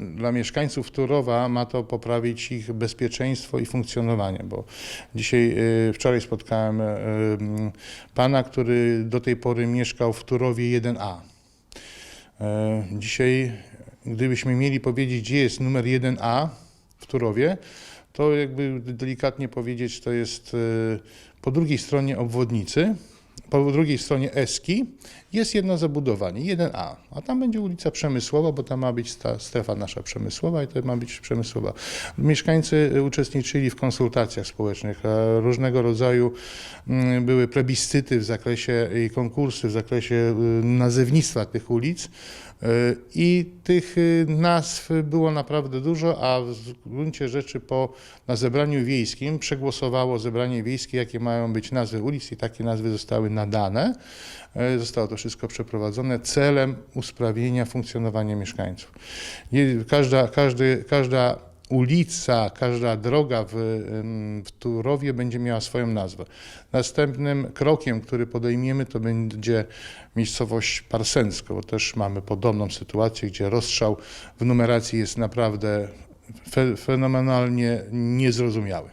dla mieszkańców Turowa ma to poprawić ich bezpieczeństwo i funkcjonowanie, bo dzisiaj, y, wczoraj spotkałem y, mm, pana, który do tej pory mieszkał w Turowie 1A. E, Dzisiaj, gdybyśmy mieli powiedzieć, gdzie jest numer 1A w Turowie, to jakby delikatnie powiedzieć, to jest po drugiej stronie obwodnicy, po drugiej stronie Eski jest jedno zabudowanie, 1A, a tam będzie ulica Przemysłowa, bo tam ma być ta strefa nasza przemysłowa i to ma być przemysłowa. Mieszkańcy uczestniczyli w konsultacjach społecznych, e, różnego rodzaju mm, były plebiscyty w zakresie i konkursy w zakresie y, nazewnictwa tych ulic. Y, I tych y, nazw było naprawdę dużo, a w gruncie rzeczy po na zebraniu wiejskim przegłosowało zebranie wiejskie, jakie mają być nazwy ulic i takie nazwy zostały nadane. E, Zostało to wszystko przeprowadzone celem usprawnienia funkcjonowania mieszkańców. Każda, każdy, każda ulica, każda droga w, w Turowie będzie miała swoją nazwę. Następnym krokiem, który podejmiemy, to będzie miejscowość Parsensko, bo też mamy podobną sytuację, gdzie rozstrzał w numeracji jest naprawdę fe, fenomenalnie niezrozumiały.